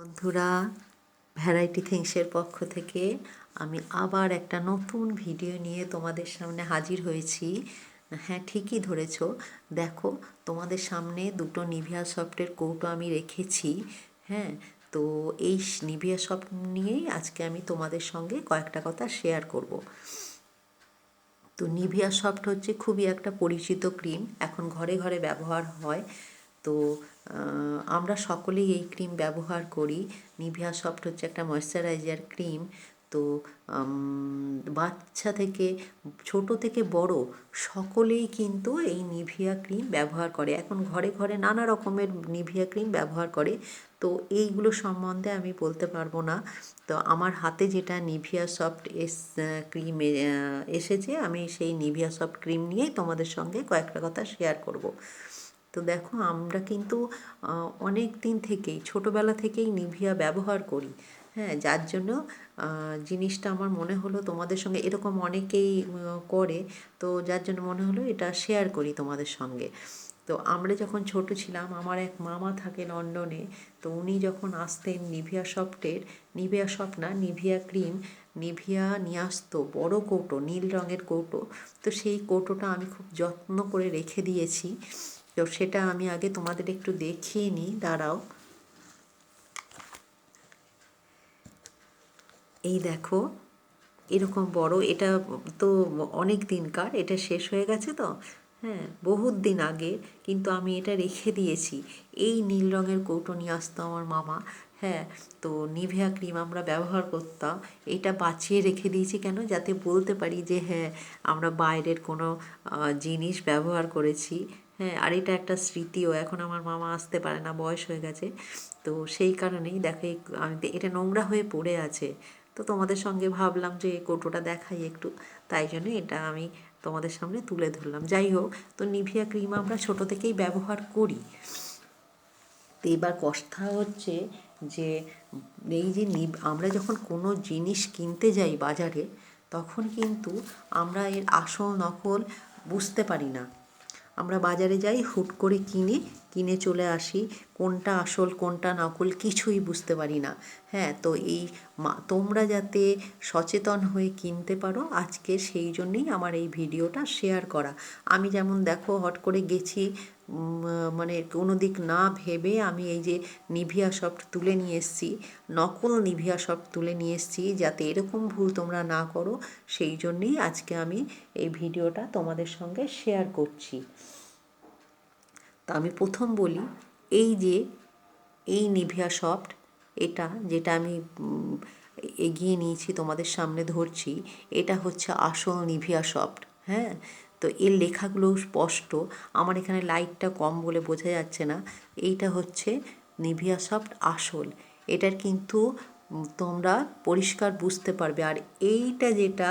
বন্ধুরা ভ্যারাইটি থিংসের পক্ষ থেকে আমি আবার একটা নতুন ভিডিও নিয়ে তোমাদের সামনে হাজির হয়েছি। হ্যাঁ ঠিকই ধরেছ। দেখো, তোমাদের সামনে দুটো নিভিয়া সফটের কৌটো আমি রেখেছি। হ্যাঁ তো এই নিভিয়া সফট নিয়েই আজকে আমি তোমাদের সঙ্গে কয়েকটা কথা শেয়ার করব। তো নিভিয়া সফট হচ্ছে খুবই একটা পরিচিত ক্রিম এখন ঘরে ঘরে ব্যবহার হয়। তো আমরা সকলেই এই ক্রিম ব্যবহার করি। নিভিয়া সফট হচ্ছে একটা ময়শ্চারাইজার ক্রিম তো বাচ্চা থেকে, ছোট থেকে বড় সকলেই কিন্তু এই নিভিয়া ক্রিম ব্যবহার করে। এখন ঘরে ঘরে নানা রকমের নিভিয়া ক্রিম ব্যবহার করে। তো এইগুলো সম্বন্ধে আমি বলতে পারব না। তো আমার হাতে যেটা নিভিয়া সফট এস ক্রিম এসেছে, আমি সেই নিভিয়া সফট ক্রিম নিয়েই তোমাদের সঙ্গে কয়েকটা কথা শেয়ার করব। তো দেখো, আমরা কিন্তু অনেক দিন থেকেই, ছোটোবেলা থেকেই নিভিয়া ব্যবহার করি। হ্যাঁ যার জন্য জিনিসটা আমার মনে হলো তোমাদের সঙ্গে, এরকম অনেকেই করে, তো যার জন্য মনে হলো এটা শেয়ার করি তোমাদের সঙ্গে। তো আমরা যখন ছোট ছিলাম, আমার এক মামা থাকে লন্ডনে তো উনি যখন আসতেন নিভিয়া সফটের, নিভিয়া সফট না, নিভিয়া ক্রিম, নিভিয়া নিয়ে আসতো বড়ো কৌটো, নীল রঙের কৌটো। তো সেই কৌটোটা আমি খুব যত্ন করে রেখে দিয়েছি। তো সেটা আমি আগে তোমাদের একটু দেখিয়ে নিই, দাঁড়াও। এই দেখো, এরকম বড়, এটা তো অনেক দিনকার, এটা শেষ হয়ে গেছে তো? হ্যাঁ বহুত দিন আগে, কিন্তু আমি এটা রেখে দিয়েছি। এই নীল রঙের কৌটো নিয়ে আসতো আমার মামা। হ্যাঁ তো নিভিয়া ক্রিম আমরা ব্যবহার করতাম। এটা বাঁচিয়ে রেখে দিয়েছি কেন? যাতে বলতে পারি যে হ্যাঁ আমরা বাইরের কোনো জিনিস ব্যবহার করেছি। হ্যাঁ আর এটা একটা স্মৃতিও। এখন আমার মামা আসতে পারে না, বয়স হয়ে গেছে। তো সেই কারণেই দেখে আমি এটা নোংরা হয়ে পড়ে আছে। তো তোমাদের সঙ্গে ভাবলাম যে কৌটোটা দেখাই একটু। তাই জন্য এটা আমি তোমাদের সামনে তুলে ধরলাম। যাই হোক, তো নিভিয়া ক্রিম আমরা ছোট থেকেই ব্যবহার করি। তো এবার কথা হচ্ছে যে, এই যে আমরা যখন কোনো জিনিস কিনতে যাই বাজারে, তখন কিন্তু আমরা এর আসল নকল বুঝতে পারি না। আমরা বাজারে যাই, হুট করে কিনে কিনে চলে আসি। কোনটা আসল, কোনটা নকল কিছুই বুঝতে পারি না। হ্যাঁ তো এই তোমরা যাতে সচেতন হয়ে কিনতে পারো, আজকে সেই জন্যেই আমার এই ভিডিওটা শেয়ার করা। আমি যেমন দেখো, হট করে গেছি মানে কোনো দিক না ভেবে আমি এই যে নিভিয়া সফট তুলে নিয়ে এসেছি, নকল নিভিয়া সফট তুলে নিয়ে এসেছি যাতে এরকম ভুল তোমরা না করো, সেই জন্যেই আজকে আমি এই ভিডিওটা তোমাদের সঙ্গে শেয়ার করছি। তা আমি প্রথম বলি, এই যে এই নিভিয়া সফট, এটা যেটা আমি এগিয়ে নিয়েছি তোমাদের সামনে ধরছি, এটা হচ্ছে আসল নিভিয়া সফট হ্যাঁ? তো এর লেখাগুলো স্পষ্ট। আমার এখানে লাইটটা কম বলে বোঝা যাচ্ছে না। এইটা হচ্ছে নিভিয়া সফট আসল। এটার কিন্তু তোমরা পরিষ্কার বুঝতে পারবে। আর এইটা যেটা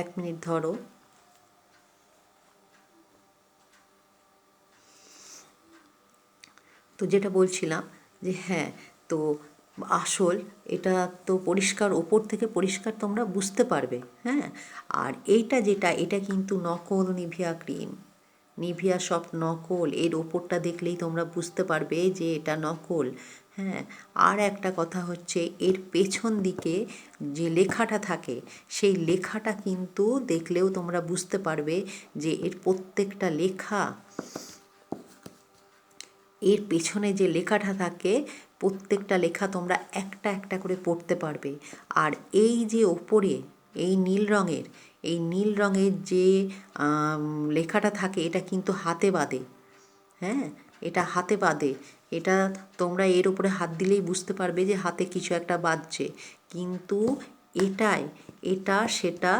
এক মিনিট ধরো। তো যেটা বলছিলাম যে হ্যাঁ তো আসল, এটা তো পরিষ্কার, ওপর থেকে পরিষ্কার তোমরা বুঝতে পারবে হ্যাঁ? আর এইটা যেটা, এটা কিন্তু নকল নিভিয়া ক্রিম। নিভিয়া সব নকল, এর ওপরটা দেখলেই তোমরা বুঝতে পারবে যে এটা নকল হ্যাঁ? আর একটা কথা হচ্ছে, এর পেছন দিকে যে লেখাটা থাকে, সেই লেখাটা কিন্তু দেখলেও তোমরা বুঝতে পারবে যে এর প্রত্যেকটা লেখা, এর পেছনে যে লেখাটা থাকে প্রত্যেকটা লেখা তোমরা একটা একটা করে পড়তে পারবে। আর এই যে ওপরে, এই নীল রঙের, এই নীল রঙের যে লেখাটা থাকে, এটা কিন্তু হাতে বাঁধে হ্যাঁ? এটা হাতে বাঁধে এটা তোমরা এর উপরে হাত দিলেই বুঝতে পারবে যে হাতে কিছু একটা বাঁধছে কিন্তু এটাই এটা সেটা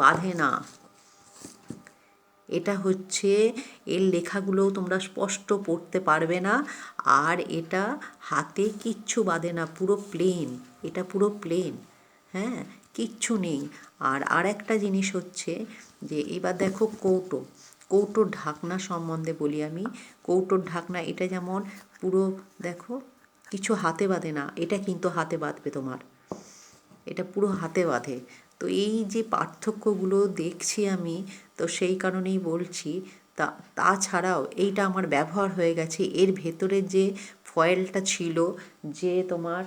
বাঁধে না। এটা হচ্ছে, এর লেখাগুলোও তোমরা স্পষ্ট পড়তে পারবে না। আর এটা হাতে কিচ্ছু বাঁধে না, পুরো প্লেন এটা পুরো প্লেন হ্যাঁ? কিচ্ছু নেই। আর আর একটা জিনিস হচ্ছে যে, এবার দেখো কৌটো। কৌটোর ঢাকনা সম্বন্ধে বলি আমি। কৌটোর ঢাকনা, এটা যেমন পুরো, দেখো, কিছু হাতে বাঁধে না, এটা কিন্তু হাতে বাঁধবে তোমার। এটা পুরো হাতে বাঁধে। তো এই যে পার্থক্যগুলো দেখছি আমি, তো সেই কারণেই বলছি, তা, তাছাড়াও এইটা আমার ব্যবহার হয়ে গেছে। এর ভেতরে যে ফয়েলটা ছিল, যে তোমার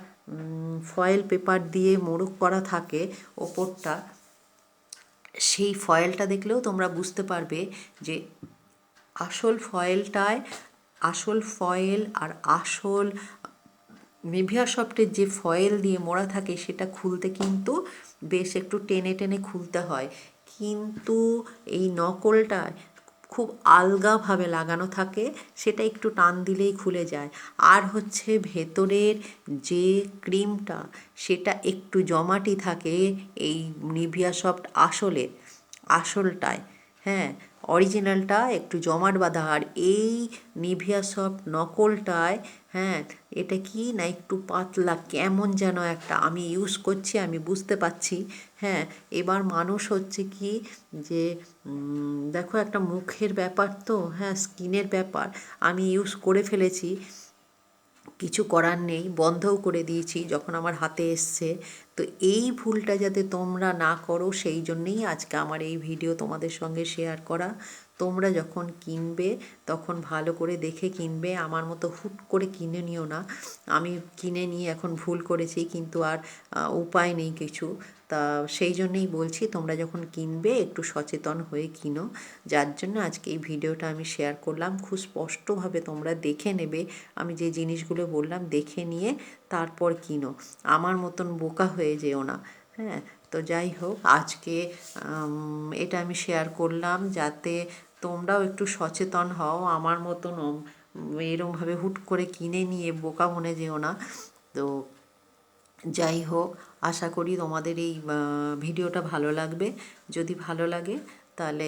ফয়েল পেপার দিয়ে মোড়ক করা থাকে ওপরটা, সেই ফয়েলটা দেখলেও তোমরা বুঝতে পারবে যে আসল ফয়েলটায়, আসল ফয়েল আর আসল নিভিয়া সফটের যে ফয়েল দিয়ে মোড়া থাকে সেটা খুলতে কিন্তু বেশ একটু টেনে টেনে খুলতে হয়। কিন্তু এই নকলটায় খুব আলগাভাবে লাগানো থাকে, সেটা একটু টান দিলেই খুলে যায়। আর হচ্ছে ভেতরের যে ক্রিমটা, সেটা একটু জমাটি থাকে এই নিভিয়া সফট আসলে আসলটায় হ্যাঁ? অরিজিনালটা, একটু জমাট বাঁধা, আর এই নিভিয়া সফট নকলটায় হ্যাঁ এটা কি না একটু পাতলা, কেমন যেন একটা, আমি ইউজ করছি, আমি বুঝতে পারছি হ্যাঁ এবার মানুষ হচ্ছে কি যে দেখো একটা মুখের ব্যাপার তো হ্যাঁ স্কিনের ব্যাপার, আমি ইউজ করে ফেলেছি, কিছু করার নেই, বন্ধও করে দিয়েছি, যখন আমার হাতে এসছে তো এই ভুলটা যাতে তোমরা না করো, সেই জন্যেই আজকে আমার এই ভিডিও তোমাদের সঙ্গে শেয়ার করা। তোমরা যখন কিনবে, তখন ভালো করে দেখে কিনবে। আমার মতো হুট করে কিনে নিও না। আমি কিনে নিয়ে এখন ভুল করেছি, কিন্তু আর উপায় নেই কিছু। তা সেই জন্যেই বলছি, তোমরা যখন কিনবে একটু সচেতন হয়ে কিনো। যার জন্য আজকে এই ভিডিওটা আমি শেয়ার করলাম। খুব স্পষ্টভাবে তোমরা দেখে নেবে। আমি যে জিনিসগুলো বললাম, দেখে নিয়ে তারপর কিনো। আমার মতন বোকা হয়ে যেও না। হ্যাঁ তো যাই হোক, আজকে এটা আমি শেয়ার করলাম যাতে তোমরাও একটু সচেতন হও। আমার মতন এরমভাবে হুট করে কিনে নিয়ে বোকা মনে যেও না। তো যাই হোক আশা করি তোমাদের এই ভিডিওটা ভালো লাগবে। যদি ভালো লাগে, তাহলে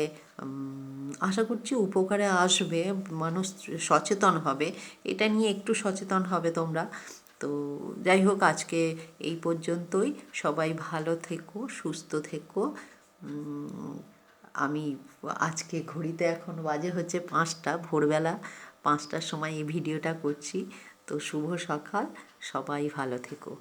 আশা করছি উপকারে আসবে, মানুষ সচেতন হবে। এটা নিয়ে একটু সচেতন হবে তোমরা। তো যাই হোক, আজকে এই পর্যন্তই। সবাই ভালো থেকো, সুস্থ থেকো। আমি আজকে ঘড়িতে এখন বাজে হচ্ছে পাঁচটা, ভোরবেলা পাঁচটার সময় এই ভিডিওটা করছি। তো শুভ সকাল, সবাই ভালো থেকো।